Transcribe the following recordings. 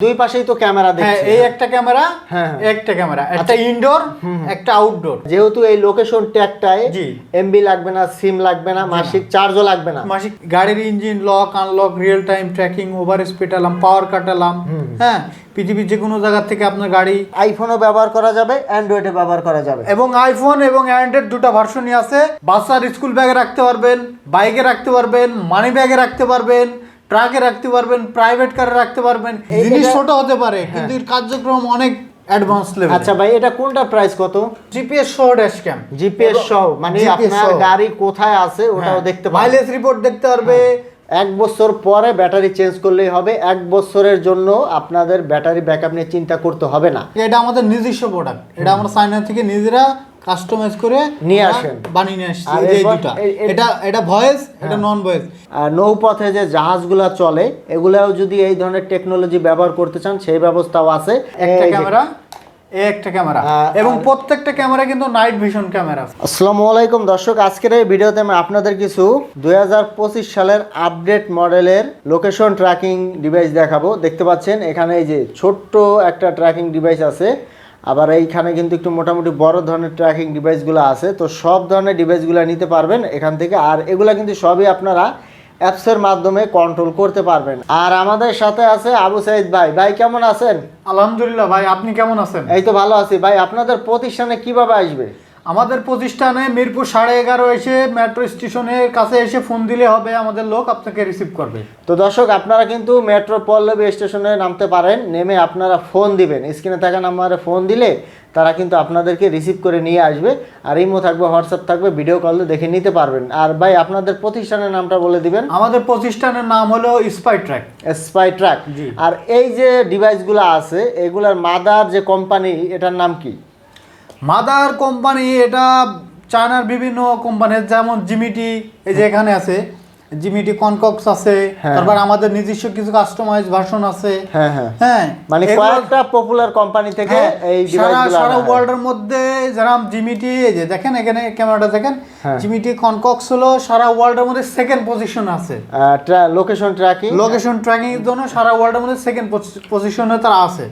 দুই পাশেই তো ক্যামেরা হ্যাঁ দেখছি। এই একটা ক্যামেরা হ্যাঁ, হ্যাঁ। একটা ক্যামেরা। একটা ইনডোর একটা আউটডোর যেহেতু এই লোকেশন ট্যাগটায় জি। এমবি লাগবে না সিম লাগবে না মাসিক চার্জও লাগবে না। মাসিক গাড়ির engine lock unlock real time tracking over speed alarm power cut alarm হ্যাঁ পৃথিবীর যে কোনো জায়গা থেকে আপনার গাড়ি আইফোনও ব্যবহার করা যাবে অ্যান্ড্রয়েডে ব্যবহার করা যাবে। এবং আইফোন এবং অ্যান্ড্রয়েড দুটো ভার্সনই আছে। বাচ্চার স্কুল ব্যাগে রাখতে পারবেন বাইকে রাখতে পারবেন মানি ব্যাগে রাখতে পারবেন ট্রাকে রাখতে পারবেন প্রাইভেট কারে রাখতে পারবেন। জিনিস ছোট হতে পারে কিন্তু এর কার্যক্রম অনেক অ্যাডভান্স লেভেল আচ্ছা ভাই এটা কোনটা প্রাইস কত? জিপিএস সহ ড্যাশ ক্যাম জিপিএস সহ মানে আপনার। হ্যাঁ। গাড়ি কোথায় আছে ওটাও দেখতে পারবে মাইলেজ রিপোর্ট দেখতে পারবে এক বছর পরে ব্যাটারি চেঞ্জ করলেই হবে এক বছরের জন্য আপনাদের ব্যাটারি ব্যাকআপ নিয়ে চিন্তা করতে হবে না। এটা আমাদের নিজস্ব প্রোডাক্ট এটা আমরা চায়না থেকে নিজেরা কাস্টমাইজ করে নিয়ে আসেন। বানিয়ে নিয়ে আসছি এই দুটা এটা এটা ভয়েস এটা নন ভয়েস আর নৌপথে যে জাহাজগুলা চলে এগুলাও যদি এই ধরনের টেকনোলজি ব্যবহার করতে চান সেই ব্যবস্থাও আছে। একটা ক্যামেরা একটা ক্যামেরা। আহ, এবং প্রত্যেকটা ক্যামেরা কিন্তু নাইট ভিশন ক্যামেরা। আসসালামু আলাইকুম দর্শক আজকের এই ভিডিওতে আমি আপনাদের কিছু সালের আপডেট মডেলের লোকেশন ট্র্যাকিং ডিভাইস দেখাবো। দেখতে পাচ্ছেন এখানে এই যে ছোট্ট একটা ট্র্যাকিং ডিভাইস আছে আবার এইখানে কিন্তু একটু মোটামুটি বড় ধরনের ট্র্যাকিং ডিভাইসগুলো আছে। তো সব ধরনের ডিভাইসগুলো নিতে পারবেন এখান থেকে আর এগুলা কিন্তু সবই আপনারা অ্যাপসের মাধ্যমে কন্ট্রোল করতে পারবেন। আর আমাদের সাথে আছে আবু সাইদ ভাই। ভাই কেমন আছেন? আলহামদুলিল্লাহ ভাই আপনি কেমন আছেন? এই তো ভালো আছি। ভাই আপনাদের প্রতিষ্ঠানে কীভাবে আসবে? আমাদের প্রতিষ্ঠানে মিরপুর সাড়ে এগারো এসে মেট্রো স্টেশনের কাছে এসে ফোন দিলে হবে আমাদের লোক আপনাকে রিসিভ করবে। তো দর্শক আপনারা কিন্তু মেট্রো পল্লবী স্টেশনে নামতে পারেন নেমে আপনারা ফোন দিবেন। স্ক্রিনে থাকা নাম্বারে ফোন দিলে তারা কিন্তু আপনাদেরকে রিসিভ করে নিয়ে আসবে। আর ইমো থাকবে হোয়াটসঅ্যাপ থাকবে ভিডিও কলে দেখে নিতে পারবেন। আর ভাই আপনাদের প্রতিষ্ঠানের নামটা বলে দিবেন। আমাদের প্রতিষ্ঠানের নাম হলো স্পাই ট্র্যাক স্পাই ট্র্যাক জি। আর এই যে ডিভাইসগুলো আছে এগুলার মাদার যে কোম্পানি এটার নাম কি? মাদার কোম্পানি এটা চায়নার বিভিন্ন কোম্পানির যেমন জিমিটি এই যে এখানে আছে। জিমিটি কনকক্স আছে হ্যাঁ। তারপর আমাদের নিজস্ব কিছু কাস্টমাইজ ভার্সন আছে। হ্যাঁ হ্যাঁ। হ্যাঁ মানে কয়েকটা পপুলার কোম্পানি থেকে হ্যাঁ, এই সারা সারা। ওয়ার্ল্ডের মধ্যে যেরকম জিমিটি এই যে দেখেন এখানে ক্যামেরাটা দেখেন। জিমিটি কনকক্স হলো সারা ওয়ার্ল্ডের মধ্যে সেকেন্ড পজিশন আছে। লোকেশন ট্র্যাকিং লোকেশন ট্র্যাকিং এর জন্য সারা ওয়ার্ল্ডের মধ্যে সেকেন্ড পজিশনে তারা আছে।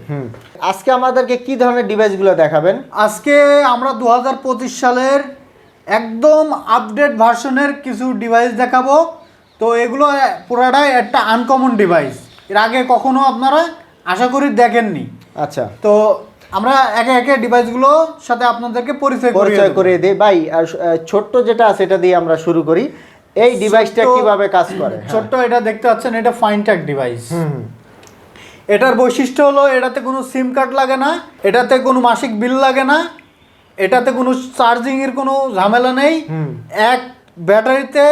আজকে আমাদেরকে কি ধরনের ডিভাইসগুলো দেখাবেন? আজকে আমরা দু হাজার পঁচিশ সালের একদম আপডেট ভার্সনের কিছু ডিভাইস দেখাবো। তো এগুলো পুরাটাই একটা আনকমন ডিভাইস এর আগে কখনো আপনারা আশা করি দেখেননি। আচ্ছা। তো আমরা একে একে ডিভাইসগুলো সাথে আপনাদেরকে পরিচয় পরিচয়। করে দিই। ভাই আর ছোট্ট যেটা আছে এটা দিয়ে আমরা শুরু করি। এই ডিভাইসটা কীভাবে কাজ করে? হ্যাঁ। ছোট্ট এটা দেখতে পাচ্ছেন এটা ফাইনট্যাক ডিভাইস। এটার বৈশিষ্ট্য হলো এটাতে কোনো সিম কার্ড লাগে না এটাতে কোনো মাসিক বিল লাগে না এটাতে কোনো চার্জিং এর কোনো ঝামেলা নেই। এক ব্যাটারিতে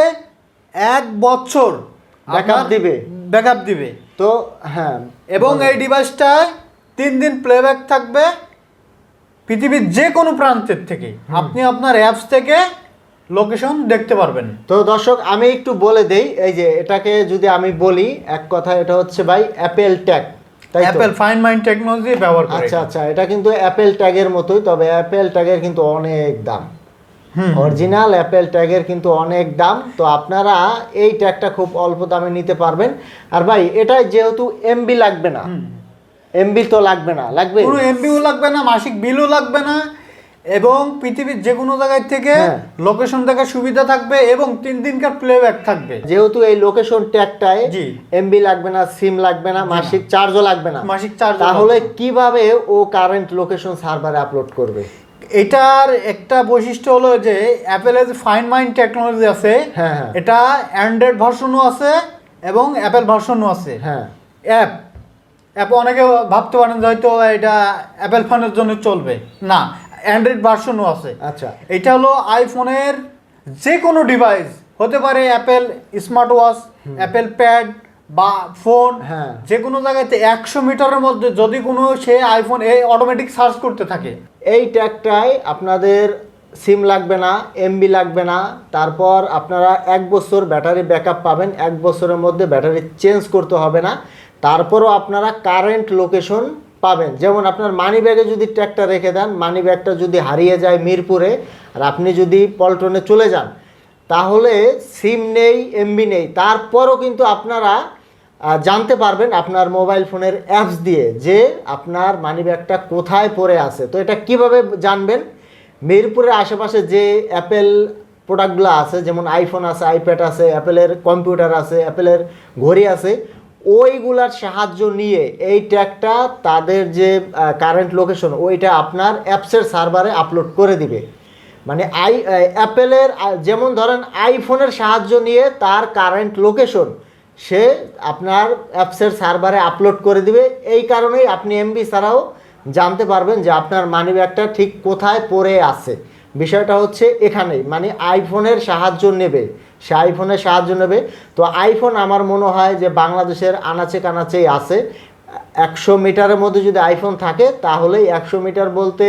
এক বছর Backup দিবে? ব্যাকআপ দিবে। তো হ্যাঁ। এবং এই ডিভাইসটায় তিন দিন প্লেব্যাক থাকবে পৃথিবীর যে কোনো প্রান্তের থেকে। আপনি আপনার অ্যাপস থেকে লোকেশন দেখতে পারবেন। তো দর্শক আমি একটু বলে দেই এই যে এটাকে যদি আমি বলি এক কথা এটা হচ্ছে ভাই অ্যাপেল ট্যাগ তাই অ্যাপেল ফাইন মাইন্ড টেকনোলজি ব্যবহার করে। আচ্ছা আচ্ছা এটা কিন্তু অ্যাপেল ট্যাগের মতোই তবে অ্যাপেল ট্যাগের কিন্তু অনেক দাম। অরিজিনাল অ্যাপেল ট্যাগের কিন্তু অনেক দাম তো আপনারা এই ট্যাগটা খুব অল্প দামে নিতে পারবেন। আর ভাই এটা যেহেতু এমবি লাগবে না। এমবি তো লাগবে না লাগবে? কোনো এমবিও লাগবে না মাসিক বিলও লাগবে না এবং পৃথিবীর যে কোনো জায়গায় থেকে হ্যাঁ। লোকেশন দেখার সুবিধা থাকবে এবং তিন দিনকার প্লেব্যাক থাকবে। যেহেতু এই লোকেশন ট্যাগটায় জি। এমবি লাগবে না সিম লাগবে না মাসিক চার্জও লাগবে না। মাসিক চার্জ তাহলে কীভাবে ও কারেন্ট লোকেশন সার্ভারে আপলোড করবে? এটার একটা বৈশিষ্ট্য হলো যে অ্যাপেলের যে ফাইন মাইন্ড টেকনোলজি আছে হ্যাঁ, হ্যাঁ। এটা অ্যান্ড্রয়েড ভার্সনও আছে এবং অ্যাপেল ভার্সনও আছে। হ্যাঁ। অ্যাপ অ্যাপ অনেকে ভাবতে পারেন যে হয়তো এটা অ্যাপেল ফোনের জন্য চলবে। না অ্যান্ড্রয়েড ভার্সনও আছে। আচ্ছা। এটা হলো আইফোনের যে কোনো ডিভাইস হতে পারে Apple smart watch Apple pad বা ফোন হ্যাঁ। যে কোনো জায়গাতে একশো মিটারের মধ্যে যদি কোনো সে আইফোন এই অটোমেটিক সার্চ করতে থাকে এই ট্যাগটায় আপনাদের সিম লাগবে না এমবি লাগবে না তারপর আপনারা এক বছর ব্যাটারি ব্যাকআপ পাবেন এক বছরের মধ্যে ব্যাটারি চেঞ্জ করতে হবে না তারপরও আপনারা কারেন্ট লোকেশন পাবেন যেমন আপনার মানি ব্যাগে যদি ট্যাগটা রেখে দেন মানি ব্যাগটা যদি হারিয়ে যায় মিরপুরে আর আপনি যদি পল্টনে চলে যান তাহলে সিম নেই এমবি নেই। তারপরও কিন্তু আপনারা জানতে পারবেন আপনার মোবাইল ফোনের অ্যাপস দিয়ে যে আপনার মানিব্যাগটা কোথায় পড়ে আছে। তো এটা কীভাবে জানবেন? মিরপুরের আশেপাশে যে অ্যাপেল প্রোডাক্টগুলো আছে, যেমন আইফোন আছে আইপ্যাড আছে অ্যাপেলের কম্পিউটার আছে অ্যাপেলের ঘড়ি আছে, ওইগুলার সাহায্য নিয়ে এই ট্যাগটা তাদের যে কারেন্ট লোকেশন ওইটা আপনার অ্যাপসের সার্ভারে আপলোড করে দিবে। মানে আই অ্যাপেলের যেমন ধরেন আইফোনের সাহায্য নিয়ে তার কারেন্ট লোকেশন সে আপনার অ্যাপসের সার্ভারে আপলোড করে দিবে। এই কারণেই আপনি এমবি ছাড়াও জানতে পারবেন যে আপনার মানি ব্যাগটা ঠিক কোথায় পড়ে আছে। বিষয়টা হচ্ছে এখানেই মানে আইফোনের সাহায্য নেবে, সে আইফোনের সাহায্য নেবে। তো আইফোন আমার মনে হয় যে বাংলাদেশের আনাচে কানাচেই আছে। একশো মিটারের মধ্যে যদি আইফোন থাকে, তাহলেই একশো মিটার বলতে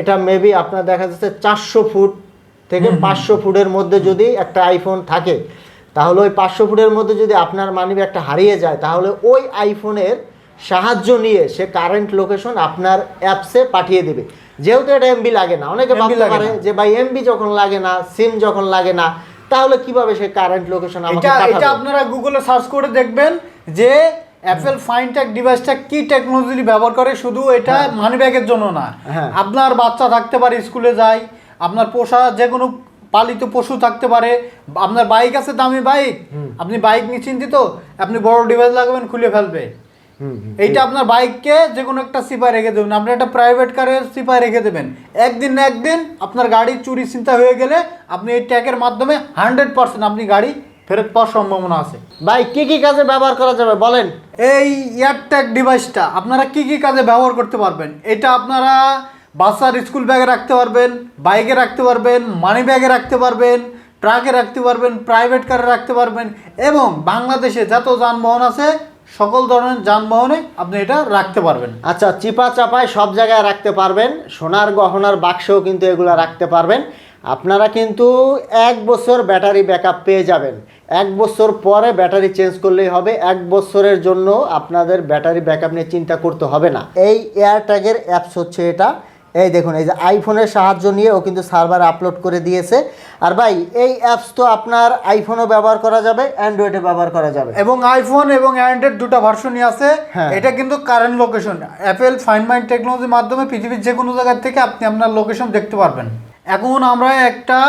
এটা মেবি আপনার দেখা যাচ্ছে চারশো ফুট থেকে পাঁচশো ফুটের মধ্যে যদি একটা আইফোন থাকে তাহলে ওই পাঁচশো ফুটের মধ্যে যদি আপনার মানি একটা হারিয়ে যায় তাহলে ওই আইফোনের সাহায্য নিয়ে সে কারেন্ট লোকেশন আপনার অ্যাপসে পাঠিয়ে দেবে। যেহেতু এটা এমবি লাগে না অনেকে ভাবতে পারে যে ভাই এমবি যখন লাগে না সিম যখন লাগে না তাহলে কীভাবে সে কারেন্ট লোকেশন আমাকে এটা এটা আপনারা গুগলে সার্চ করে দেখবেন যে অ্যাপেল ফাইন ফাইনটেক ডিভাইসটা কি টেকনোলজি ব্যবহার করে শুধু এটা মানি ব্যাগের জন্য না। হ্যাঁ। আপনার বাচ্চা থাকতে পারে স্কুলে যায় আপনার পোষা যে কোনো পালিত পশু থাকতে পারে আপনার বাইক আছে দামি বাইক আপনি বাইক নিয়ে চিন্তিত আপনি বড় ডিভাইস লাগাবেন খুলে ফেলবে। এইটা আপনার বাইককে যে কোনো একটা সিপায় রেখে দেবেন আপনি একটা প্রাইভেট কারের সিপায় রেখে দেবেন। একদিন না একদিন আপনার গাড়ি চুরি চিন্তা হয়ে গেলে আপনি এই ট্যাগের মাধ্যমে হান্ড্রেড পার্সেন্ট আপনি গাড়ি ফেরত পাওয়ার সম্ভাবনা আছে। ভাই কি কি কাজে ব্যবহার করা যাবে বলেন? এই এয়ারট্যাগ ডিভাইসটা আপনারা কি কি কাজে ব্যবহার করতে পারবেন? এটা আপনারা বাচ্চার স্কুল ব্যাগে রাখতে পারবেন বাইকে রাখতে পারবেন মানি ব্যাগে রাখতে পারবেন ট্রাকে রাখতে পারবেন প্রাইভেট কারে রাখতে পারবেন এবং বাংলাদেশে যত যানবাহন আছে সকল ধরনের যানবাহনে আপনি এটা রাখতে পারবেন। আচ্ছা চিপা চাপায় সব জায়গায় রাখতে পারবেন সোনার গহনার বাক্সেও কিন্তু এগুলো রাখতে পারবেন। আপনারা কিন্তু এক বছর ব্যাটারি ব্যাকআপ পেয়ে যাবেন। এক বছর পরে ব্যাটারি চেঞ্জ করলেই হবে। এক বছরের জন্য আপনাদের ব্যাটারি ব্যাকআপ নিয়ে চিন্তা করতে হবে না। এই এয়ারট্যাগের অ্যাপস হচ্ছে এটা। এই দেখুন এই যে আইফোনের সাহায্য নিয়ে ও কিন্তু সার্ভার আপলোড করে দিয়েছে। আর ভাই এই অ্যাপস তো আপনার আইফোনও ব্যবহার করা যাবে অ্যান্ড্রয়েডে ব্যবহার করা যাবে। এবং আইফোন এবং অ্যান্ড্রয়েড দুটো ভার্সনই আছে। হ্যাঁ। এটা কিন্তু current location Apple Find My টেকনোলজির মাধ্যমে পৃথিবীর যে কোনো জায়গার থেকে আপনি আপনার লোকেশন দেখতে পারবেন। এখন আমরা একটা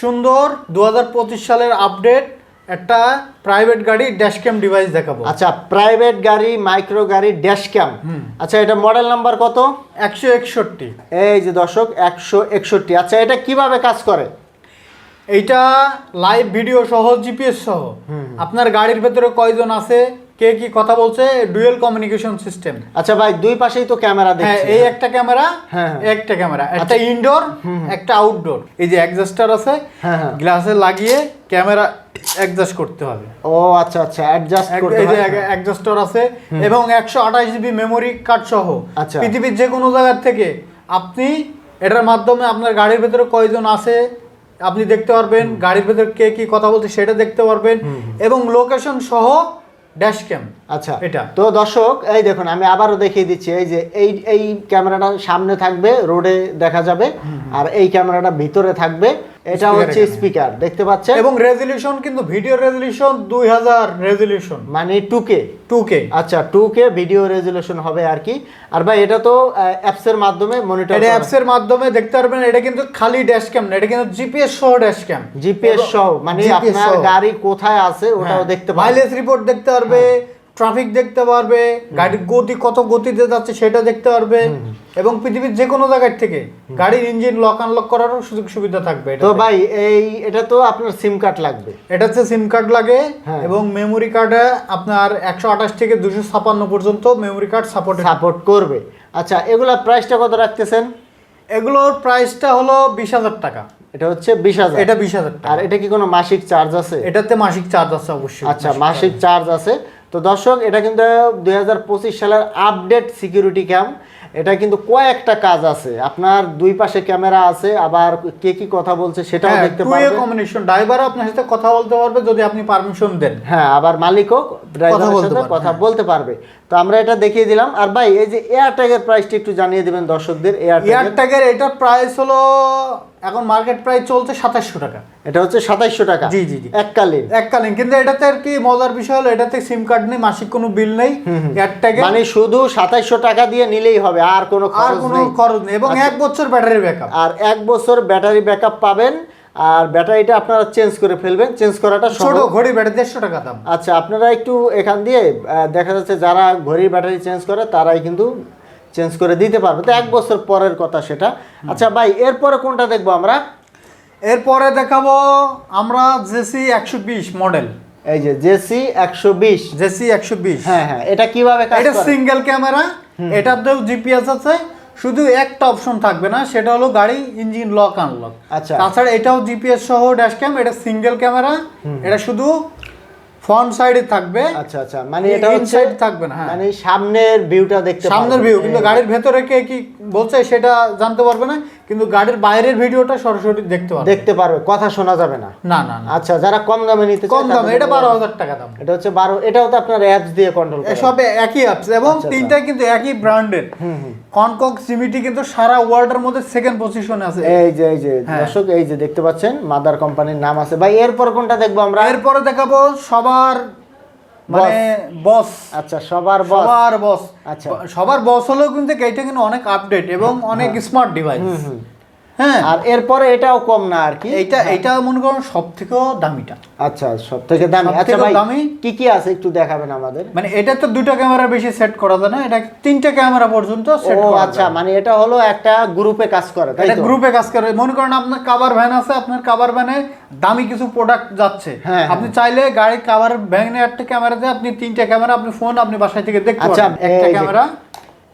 সুন্দর দু হাজার পঁচিশ সালের আপডেট একটা প্রাইভেট গাড়ি ড্যাশক্যাম ডিভাইস দেখাবো। আচ্ছা প্রাইভেট গাড়ি মাইক্রো গাড়ি ড্যাশ ক্যাম আচ্ছা এটা মডেল নাম্বার কত? একশো একষট্টি। এই যে দর্শক একশো একষট্টি। আচ্ছা এটা কীভাবে কাজ করে? এইটা লাইভ ভিডিও সহ জিপিএস সহ। আপনার গাড়ির ভেতরে কয়জন আছে? কে কি কথা বলছে? Dual communication system. আচ্ছা ভাই দুই পাশেই তো ক্যামেরা হ্যাঁ দেখছি। এই একটা ক্যামেরা হ্যাঁ, হ্যাঁ। একটা ক্যামেরা। একটা ইনডোর একটা আউটডোর এই যে অ্যাডজাস্টার আছে হ্যাঁ, হ্যাঁ। গ্লাসে লাগিয়ে ক্যামেরা অ্যাডজাস্ট করতে হবে। ও আচ্ছা আচ্ছা অ্যাডজাস্ট করতে এই যে অ্যাডজাস্টার আছে এবং একশো আঠাশ জিবি মেমোরি কার্ড সহ আচ্ছা। পৃথিবীর যে কোনো জায়গার থেকে আপনি এটার মাধ্যমে আপনার গাড়ির ভেতরে কয়জন আছে আপনি দেখতে পারবেন। গাড়ির ভেতরে কে কি কথা বলছে সেটা দেখতে পারবেন। এবং লোকেশন সহ ড্যাশ ক্যাম আচ্ছা এটা। তো দর্শক এই দেখুন আমি আবারও দেখিয়ে দিচ্ছি এই যে এই এই ক্যামেরাটা সামনে থাকবে রোডে দেখা যাবে আর এই ক্যামেরাটা ভিতরে থাকবে। এটা হচ্ছে স্পিকার দেখতে পাচ্ছেন? এবং রেজলিউশন কিন্তু ভিডিও রেজলিউশন দুই হাজার রেজলিউশন মানে টুকে টু কে আচ্ছা টু কে ভিডিও রেজুলেশন হবে আর কি। আর ভাই এটা তো অ্যাপসের মাধ্যমে মনিটর এটা অ্যাপস এর মাধ্যমে দেখতে পারবেন এটা কিন্তু খালি ড্যাশ ক্যাম না এটা কিন্তু জিপিএস সহ ড্যাশ ক্যাম জিপিএস সহ মানে আপনার হ্যাঁ, গাড়ি কোথায় আছে ওটাও দেখতে পাবেন মাইলেজ রিপোর্ট দেখতে পারবে ট্রাফিক দেখতে পারবে গাড়ির গতি কত গতিতে যাচ্ছে সেটা দেখতে পারবে এবং পৃথিবীর যে কোনো জায়গার থেকে গাড়ির ইঞ্জিন লক আনলক করারও সুযোগ সুবিধা থাকবে তো ভাই এই এটা তো আপনার সিম কার্ড লাগবে। এটা হচ্ছে সিম কার্ড লাগে হ্যাঁ। এবং মেমোরি কার্ডে আপনার একশো আঠাশ থেকে দুশো ছাপান্ন পর্যন্ত মেমোরি কার্ড সাপোর্ট সাপোর্ট করবে। আচ্ছা এগুলা প্রাইসটা কত রাখতেছেন? এগুলোর প্রাইসটা হলো বিশ হাজার টাকা। এটা হচ্ছে বিশ হাজার। এটা বিশ হাজার টাকা। আর এটা কি কোনো মাসিক চার্জ আছে? এটাতে মাসিক চার্জ আছে অবশ্যই। আচ্ছা মাসিক চার্জ আছে। তো দর্শক এটা কিন্তু দুই হাজার পঁচিশ সালের আপডেট সিকিউরিটি ক্যাম এটা কিন্তু কয়েকটা কাজ আছে। আপনার দুই পাশে ক্যামেরা আছে আবার কে কি কথা বলছে সেটাও হ্যাঁ দেখতে পারবেন কম্বিনেশন ড্রাইভারও আপনার সাথে কথা বলতে পারবে যদি আপনি পারমিশন দেন। হ্যাঁ আবার মালিকও ড্রাইভারের সাথে কথা হ্যাঁ। বলতে পারবে। তো আমরা এটা দেখিয়ে দিলাম। আর ভাই এই যে এয়ার ট্যাগের প্রাইসটা একটু জানিয়ে দিবেন দর্শকদের এয়ার এয়ার ট্যাগের এটার প্রাইস হলো এখন মার্কেট প্রাইস চলছে সাতাশশো টাকা। এটা হচ্ছে সাতাইশশো টাকা। জি, জি, জি। এককালীন। এককালীন। কিন্তু এটাতে আর কি মজার বিষয় হলো এটাতে সিম কার্ড নেই মাসিক কোনো বিল নেই এয়ার ট্যাগে মানে শুধু সাতাইশশো টাকা দিয়ে নিলেই হবে আর কোনো আর কোনো খরচ নেই এবং আচ্ছা। এক বছর ব্যাটারি ব্যাকআপ আর এক বছর ব্যাটারি ব্যাকআপ পাবেন আর ব্যাটারিটা আপনারা চেঞ্জ করে ফেলবেন চেঞ্জ করাটা ছোট ঘড়ি ব্যাটারি দেড়শো টাকা দাম। আচ্ছা আপনারা একটু এখান দিয়ে দেখা যাচ্ছে যারা ঘড়ির ব্যাটারি চেঞ্জ করে তারাই কিন্তু চেঞ্জ করে দিতে পারবে। তো এক বছর পরের কথা সেটা। আচ্ছা ভাই এরপরে কোনটা দেখব আমরা? এরপরে দেখাবো আমরা জেসি একশো বিশ মডেল। এই যে জেসি একশো বিশ। জেসি একশো বিশ। হ্যাঁ হ্যাঁ এটা কীভাবে এটা সিঙ্গেল ক্যামেরা এটাতেও জিপিএস আছে শুধু একটা অপশন থাকবে না সেটা হলো গাড়ি ইঞ্জিন লক আনলক। আচ্ছা। তাছাড়া এটাও জিপিএস সহ ড্যাশ ক্যাম এটা সিঙ্গেল ক্যামেরা এটা শুধু ফ্রন্ট সাইডে থাকবে আচ্ছা আচ্ছা মানে এটা হচ্ছে থাকবে না হ্যাঁ। মানে সামনের ভিউটা দেখতে সামনের ভিউ কিন্তু গাড়ির ভেতরে কে কি বলছে সেটা জানতে পারবে না। কিন্তু গাড়ির বাইরের ভিডিওটা সরাসরি দেখতে পারবে। দেখতে পারবে কথা শোনা যাবে না। না না আচ্ছা যারা কম দামে নিতে কম দামে এটা বারো হাজার টাকা দাম। এটা হচ্ছে বারো এটাও তো আপনার অ্যাপস দিয়ে কন্ট্রোল এসব একই অ্যাপস এবং আচ্ছা, তিনটাই কিন্তু একই ব্র্যান্ডের কনকক সিমিটি কিন্তু সারা ওয়ার্ল্ডের মধ্যে সেকেন্ড পজিশনে আছে। এই যে এই যে হ্যাঁ। দর্শক এই যে দেখতে পাচ্ছেন মাদার কোম্পানির নাম আছে। ভাই এরপর কোনটা দেখব আমরা? এরপরে দেখাবো সবার মানে বস। আচ্ছা সবার বস। সবার বস। আচ্ছা। সবার বস হলেও কিন্তু এটা কিন্তু অনেক আপডেট এবং অনেক স্মার্ট ডিভাইস হ্যাঁ। আর এরপরে এটাও কম না আর কি। এইটা এইটা মনে করুন সব থেকেও দামিটা। আচ্ছা সব থেকে দামি। আচ্ছা ভাই দামি? কি কি আছে একটু দেখাবেন আমাদের? মানে এটা তো দুটো ক্যামেরা বেশি সেট করা যায় না এটা তিনটা ক্যামেরা পর্যন্ত সেট করা আচ্ছা মানে এটা হলো একটা গ্রুপে কাজ করে তাই তো? গ্রুপে কাজ করে। মনে করেন আপনার কাভার ভ্যান আছে আপনার কাভার ভ্যানে দামি কিছু প্রোডাক্ট যাচ্ছে। হ্যাঁ, আপনি চাইলে গাড়ির কাভার ভ্যানে একটা ক্যামেরা দিয়ে আপনি তিনটা ক্যামেরা আপনি ফোন আপনি বাসায় থেকে দেখতে পারবেন। একটা ক্যামেরা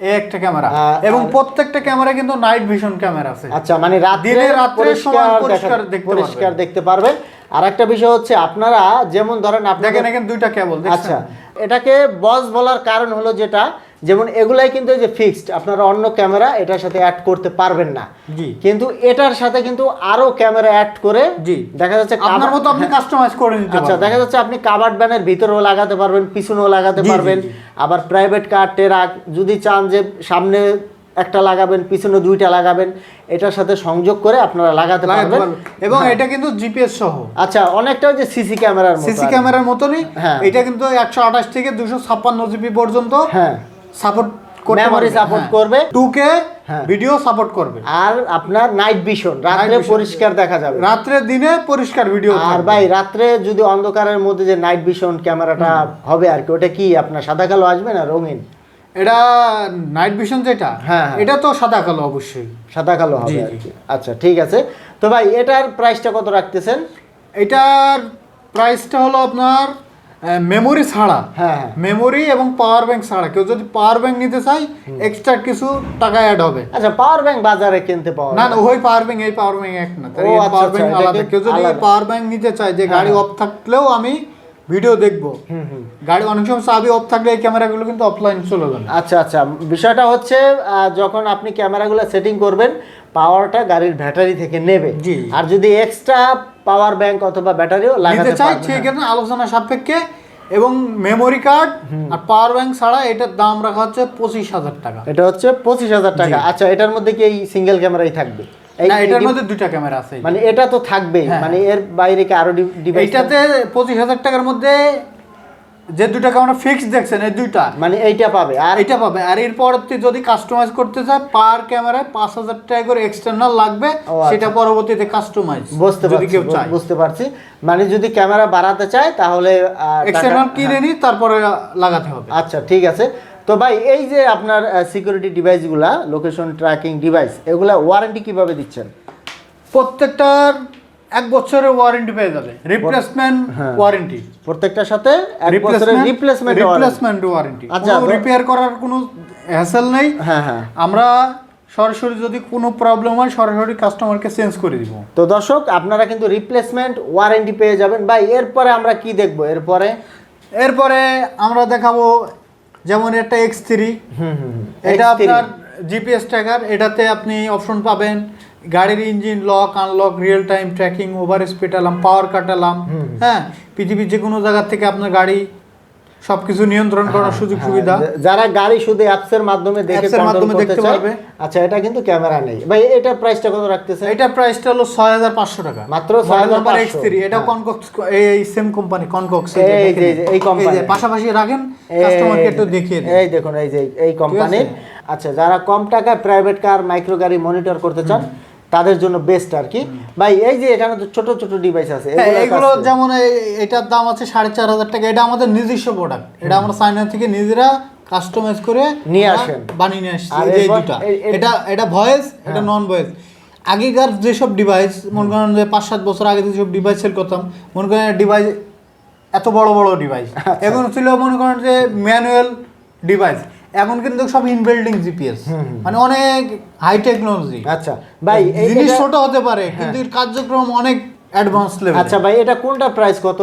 এই একটা ক্যামেরা। এবং প্রত্যেকটা ক্যামেরা কিন্তু নাইট ভিশন ক্যামেরা আছে। আচ্ছা মানে রাত্রে দিনে রাত্রে সময় সমান পরিষ্কার দেখতে পরিষ্কার দেখতে পারবেন। আর একটা বিষয় হচ্ছে আপনারা যেমন ধরেন আপনি দেখেন এখানে দুইটা কেবল আচ্ছা এটাকে বস বলার কারণ হলো যেটা যেমন এগুলাই কিন্তু এই যে ফিক্সড আপনারা অন্য ক্যামেরা এটার সাথে অ্যাড করতে পারবেন না। জি। কিন্তু এটার সাথে কিন্তু আরও ক্যামেরা অ্যাড করে জি। দেখা যাচ্ছে আপনার মতো আপনি কাস্টমাইজ করে নিতে আচ্ছা দেখা যাচ্ছে আপনি কাভার্ড ব্যানের ভিতরেও লাগাতে পারবেন পিছনেও লাগাতে পারবেন। আবার প্রাইভেট কার টেরাক যদি চান যে সামনে একটা লাগাবেন পিছনে দুইটা লাগাবেন এটার সাথে সংযোগ করে আপনারা লাগাতে পারবেন। এবং হ্যাঁ। এটা কিন্তু জিপিএস সহ। আচ্ছা অনেকটা যে সিসি ক্যামেরার মতো সিসি ক্যামেরার মতনই। হ্যাঁ। এটা কিন্তু একশো আঠাশ থেকে দুশো ছাপ্পান্ন জিবি পর্যন্ত। হ্যাঁ। সাপোর্ট Memory support করবে। টু কে হ্যাঁ। ভিডিও সাপোর্ট করবে। আর আপনার নাইট ভিশন রাত্রে পরিষ্কার দেখা যাবে। রাত্রে দিনে পরিষ্কার ভিডিও আর ভাই রাত্রে যদি অন্ধকারের মধ্যে যে নাইট ভিশন ক্যামেরাটা হবে আর কি ওটা কি আপনার সাদা কালো আসবে না রঙিন? এটা নাইট ভিশন যেটা হ্যাঁ, হ্যাঁ। এটা তো সাদা কালো অবশ্যই। সাদা কালো হবে আর কি। আচ্ছা ঠিক আছে। তো ভাই এটার প্রাইসটা কত রাখতেছেন? এটার প্রাইসটা হলো আপনার মেমোরি ছাড়া হ্যাঁ হ্যাঁ। মেমোরি এবং পাওয়ার ব্যাংক ছাড়া কেউ যদি পাওয়ার ব্যাংক নিতে চায় এক্সট্রা কিছু টাকা অ্যাড হবে। আচ্ছা পাওয়ার ব্যাংক বাজারে কিনতে পাওয়া না না ওই পাওয়ার ব্যাংক এই পাওয়ার ব্যাংক এক না আচ্ছা, পাওয়ার ব্যাংক আচ্ছা, আলাদা। কেউ যদি পাওয়ার ব্যাংক নিতে চায় যে গাড়ি হ্যাঁ। অফ থাকলেও আমি ভিডিও দেখব। হুম হুম। গাড়ি অনেক সময় চাবি অফ থাকলে এই ক্যামেরাগুলো কিন্তু অফলাইন চলে যাবে। আচ্ছা আচ্ছা বিষয়টা হচ্ছে যখন আপনি ক্যামেরাগুলো সেটিং করবেন পাওয়ারটা গাড়ির ব্যাটারি থেকে নেবে। আর যদি এক্সট্রা পাওয়ার ব্যাংক অথবা ব্যাটারিও লাগাতে চাই ঠিক হ্যাঁ। আলোচনা সাপেক্ষে এবং মেমোরি কার্ড আর পাওয়ার ব্যাংক ছাড়া এটার দাম রাখা হচ্ছে পঁচিশ হাজার টাকা। এটা হচ্ছে পঁচিশ হাজার টাকা। আচ্ছা এটার মধ্যে কি এই সিঙ্গেল ক্যামেরাই থাকবে? না এটার মধ্যে দুইটা ক্যামেরা আছে। মানে এটা তো থাকবেই। হ্যাঁ। মানে এর বাইরে কি আরও ডিভাইস এটাতে পঁচিশ হাজার টাকার মধ্যে যে দুইটা ক্যামেরা ফিক্স দেখছেন এই দুইটা। মানে এইটা পাবে আর এটা পাবে। আর এরপর যদি কাস্টমাইজ করতে চায় পার ক্যামেরায় পাঁচ হাজার টাকা করে এক্সটার্নাল লাগবে আচ্ছা। সেটা পরবর্তীতে কাস্টমাইজ বুঝতে পারছি কেউ চায়। বুঝতে পারছি। মানে যদি ক্যামেরা বাড়াতে চায় তাহলে এক্সটার্নাল কিনে নি তারপরে লাগাতে হবে। আচ্ছা ঠিক আছে। তো ভাই এই যে আপনার সিকিউরিটি ডিভাইসগুলা লোকেশন ট্র্যাকিং ডিভাইস এগুলা ওয়ারেন্টি কীভাবে দিচ্ছেন? প্রত্যেকটার এক বছরের ওয়ারেন্টি পেয়ে যাবে। রিপ্লেসমেন্ট হ্যাঁ। ওয়ারেন্টি প্রত্যেকটার সাথে এক বছরের রিপ্লেসমেন্ট রিপ্লেসমেন্ট ওয়ারেন্টি আচ্ছা, আচ্ছা। রিপেয়ার করার কোনো হ্যাসেল নেই। হ্যাঁ হ্যাঁ। আমরা সরাসরি যদি কোনো প্রবলেম হয় সরাসরি কাস্টমারকে চেঞ্জ করে দিব। তো দর্শক আপনারা কিন্তু রিপ্লেসমেন্ট ওয়ারেন্টি পেয়ে যাবেন। ভাই এরপরে আমরা কি দেখব? এরপরে? এরপরে আমরা দেখাবো যেমন একটা এক্স থ্রি হুম হুম হুম। এটা আপনার জিপিএস ট্র্যাকার এটাতে আপনি অপশন পাবেন। গাড়ির engine lock unlock real time tracking over speed alarm power cut alarm হ্যাঁ পৃথিবীর যে কোনো জায়গা থেকে আপনার গাড়ি সব কিছু নিয়ন্ত্রণ করার সুযোগ সুবিধা। হ্যাঁ, যারা গাড়ি শুধু অ্যাপস এর মাধ্যমে দেখে মাধ্যমে দেখতে পারবে। আচ্ছা এটা কিন্তু ক্যামেরা নেই। ভাই এটার প্রাইসটা কত রাখতেছে এটার প্রাইসটা হলো ছয় হাজার পাঁচশো টাকা। মাত্র নাম্বার 6,500 এক্স থ্রি এটাও হ্যাঁ। কনকক্স এই সেম কোম্পানি কনকক্স এই যে- এই company। পাশাপাশি রাখেন কাস্টমারকে একটু দেখিয়ে এই দেখুন এই যে এই কোম্পানির আচ্ছা যারা কম টাকায় প্রাইভেট কার মাইক্রো গাড়ি মনিটর করতে চান তাদের জন্য বেস্ট আর কি। ভাই এই যে এখানে তো ছোট ছোট ডিভাইস আছে হ্যাঁ এগুলো যেমন এটার দাম আছে সাড়ে চার হাজার টাকা। এটা আমাদের নিজস্ব প্রোডাক্ট এটা আমরা চায়না থেকে নিজেরা কাস্টমাইজ করে নিয়ে আসেন। বানিয়ে নিয়ে আসছি। এই দুটা। এটা এটা ভয়েস এটা নন ভয়েস আগেকার যেসব ডিভাইস মনে করেন যে পাঁচ সাত বছর আগে যেসব ডিভাইস সেল করতাম মনে করেন ডিভাইস এত বড় বড় ডিভাইস আচ্ছা। এখন ছিল মনে করেন যে ম্যানুয়াল ডিভাইস এখন কিন্তু সব ইনবিল্ডিং জিপিএস মানে অনেক হাই টেকনোলজি আচ্ছা ভাই জিনিস ছোট হতে পারে কিন্তু এর কার্যক্রম অনেক অ্যাডভান্স লেভেল আচ্ছা ভাই এটা কোনটা প্রাইস কত?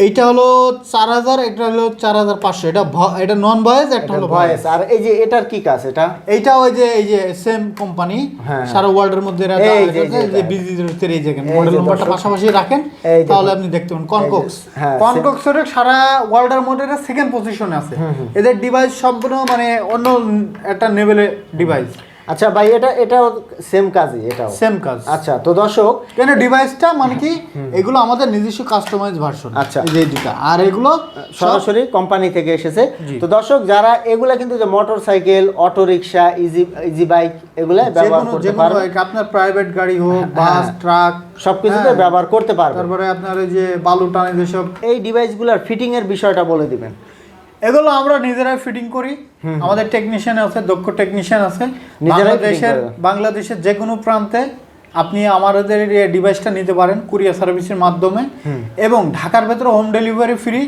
এইটা হলো চার হাজার এটা হলো চার হাজার পাঁচশো। এটা এটা নন ভয়েস একটা হলো ভয়েস আর এই যে এটার কি কাজ এটা? এইটা ওই যে এই যে সেম কোম্পানি হ্যাঁ। সারা ওয়ার্ল্ডের মধ্যে এরা যে- বিজি এই যে মডেল নাম্বারটা পাশাপাশি রাখেন তাহলে আপনি দেখতে পাবেন কনকক্স হ্যাঁ, কনকক্সের সারা ওয়ার্ল্ডের মধ্যে এটা সেকেন্ড পজিশনে আছে। এদের ডিভাইস সম্পূর্ণ মানে অন্য একটা লেভেলের ডিভাইস আচ্ছা ভাই এটা এটাও সেম কাজই এটাও। সেম কাজ। আচ্ছা তো দর্শক কেন ডিভাইসটা মানে কি এগুলো আমাদের নিজস্ব কাস্টমাইজ ভার্সন আচ্ছা। এই যে দুটা আর এগুলো সরাসরি কোম্পানি থেকে এসেছে। তো দর্শক যারা এগুলা কিন্তু যে motorcycle auto rickshaw easy easy bike এগুলা ব্যবহার করতে bike, আপনার প্রাইভেট গাড়ি হোক বাস ট্রাক সবকিছুতে হ্যাঁ। ব্যবহার করতে পারবেন তারপরে আপনার ওই যে বালু টানে যেসব এই ডিভাইসগুলোর ফিটিং এর বিষয়টা বলে দিবেন। এগুলো আমরা নিজেরাই ফিটিং করি। আমাদের টেকনিশিয়ান আছে দক্ষ টেকনিশিয়ান আছে। বাংলাদেশের? বাংলাদেশের যে কোনো প্রান্তে আপনি আমাদের ডিভাইসটা নিতে পারেন কুরিয়ার সার্ভিসের মাধ্যমে। এবং ঢাকার ভেতরে হোম ডেলিভারি ফ্রি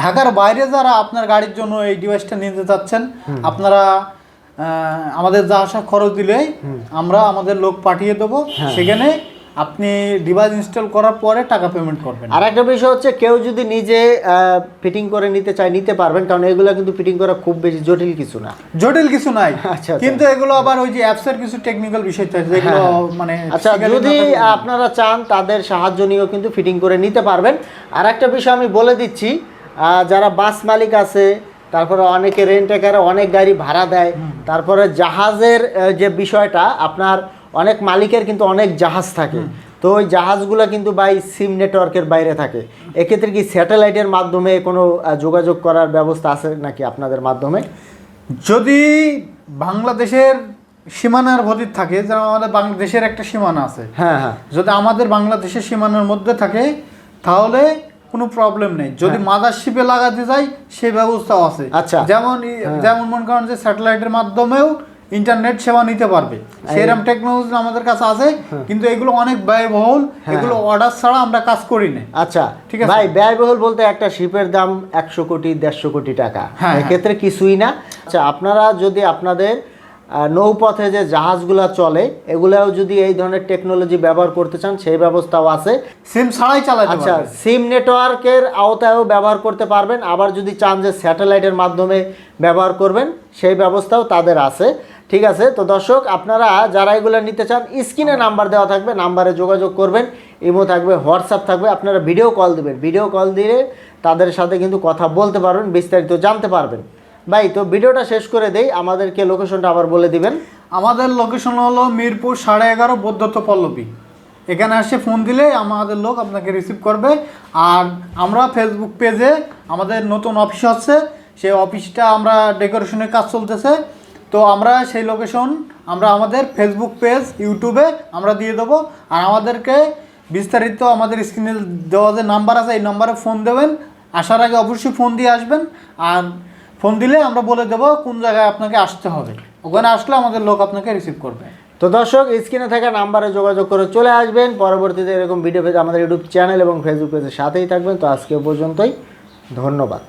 ঢাকার বাইরে যারা আপনার গাড়ির জন্য এই ডিভাইসটা নিতে চাচ্ছেন আপনারা আমাদের যা আসা খরচ দিলেই আমরা আমাদের লোক পাঠিয়ে দেবো। হ্যাঁ। সেখানে আপনি ডিভাইস ইনস্টল করার পরে টাকা পেমেন্ট করবেন। আর একটা বিষয় হচ্ছে কেউ যদি নিজে ফিটিং করে নিতে চায় নিতে পারবেন কারণ এগুলো কিন্তু ফিটিং করা খুব বেশি জটিল কিছু না। জটিল কিছু নাই। আচ্ছা, আচ্ছা। কিন্তু এগুলো আবার ওই যে অ্যাপস এর কিছু টেকনিক্যাল বিষয় থাকে যেগুলো মানে আচ্ছা যদি আপনারা চান তাদের সাহায্য নিয়েও কিন্তু ফিটিং করে নিতে পারবেন। আর একটা বিষয় আমি বলে দিচ্ছি যারা বাস মালিক আছে তারপরে অনেকে রেন্টেকারে অনেক গাড়ি ভাড়া দেয় তারপরে জাহাজের যে বিষয়টা আপনার অনেক মালিকের কিন্তু অনেক জাহাজ থাকে। তো ওই জাহাজগুলো কিন্তু বাই সিম নেটওয়ার্কের বাইরে থাকে। এক্ষেত্রে কি স্যাটেলাইটের মাধ্যমে কোনো যোগাযোগ করার ব্যবস্থা আছে নাকি আপনাদের মাধ্যমে? যদি বাংলাদেশের সীমানার ভতির থাকে যেমন আমাদের বাংলাদেশের একটা সীমানা আছে। হ্যাঁ হ্যাঁ। যদি আমাদের বাংলাদেশের সীমানার মধ্যে থাকে তাহলে কোনো প্রবলেম নেই। যদি মাদার শিপে লাগাতে যাই সে ব্যবস্থাও আছে। হ্যাঁ। আচ্ছা। যেমন যেমন মনে করেন যে স্যাটেলাইটের মাধ্যমেও ইন্টারনেট সেবা নিতে পারবে। সেরকম টেকনোলজি আমাদের কাছে আছে হ্যাঁ। কিন্তু এগুলো অনেক ব্যয়বহুল এগুলো অর্ডার ছাড়া আমরা কাজ করি না। আচ্ছা ঠিক আছে। ভাই ব্যয়বহুল বলতে একটা শিপের দাম একশো কোটি দেড়শো কোটি টাকা। হ্যাঁ, এক্ষেত্রে কিছুই না। আচ্ছা আপনারা যদি আপনাদের নৌপথে যে জাহাজগুলো চলে এগুলাও যদি এই ধরনের টেকনোলজি ব্যবহার করতে চান সেই ব্যবস্থাও আছে। সিম ছাড়াই চালাতে আচ্ছা সিম নেটওয়ার্কের আওতায়ও ব্যবহার করতে পারবেন। আবার যদি চান যে স্যাটেলাইটের মাধ্যমে ব্যবহার করবেন সেই ব্যবস্থাও তাদের আছে। ঠিক আছে? তো দর্শক, আপনারা যারা এগুলো নিতে চান, স্ক্রিনে নাম্বার দেওয়া থাকবে, নাম্বারে যোগাযোগ করবেন, ইমো থাকবে, হোয়াটসঅ্যাপ থাকবে, আপনারা ভিডিও কল দিবেন। ভিডিও কল দিয়ে তাদের সাথে কিন্তু কথা বলতে পারবেন, বিস্তারিত জানতে পারবেন। ভাই, তো ভিডিওটা শেষ করে দেই, আমাদেরকে লোকেশনটা আবার বলে দিবেন। আমাদের লোকেশন হলো মিরপুর সাড়ে এগারো বৌদ্ধত্ব পল্লবী। এখানে আসে ফোন দিলে আমাদের লোক আপনাকে রিসিভ করবে। আর আমরা ফেসবুক পেজে আমাদের নতুন অফিস হচ্ছে সেই অফিসটা আমরা ডেকোরেশনের কাজ চলতেছে। তো আমরা সেই লোকেশন আমরা আমাদের ফেসবুক পেজ ইউটিউবে আমরা দিয়ে দেবো। আর আমাদেরকে বিস্তারিত আমাদের স্ক্রিনে দেওয়া যে নাম্বার আছে, এই নাম্বারে ফোন দেবেন। আসার আগে অবশ্যই ফোন দিয়ে আসবেন। আর ফোন দিলে আমরা বলে দেবো কোন জায়গায় আপনাকে আসতে হবে। ওখানে আসলে আমাদের লোক আপনাকে রিসিভ করবে। তো দর্শক স্ক্রিনে থাকা নাম্বারে যোগাযোগ করে চলে আসবেন। পরবর্তীতে এরকম ভিডিও পেজ আমাদের ইউটিউব চ্যানেল এবং ফেসবুক পেজের সাথেই থাকবেন। তো আজকে পর্যন্তই। ধন্যবাদ।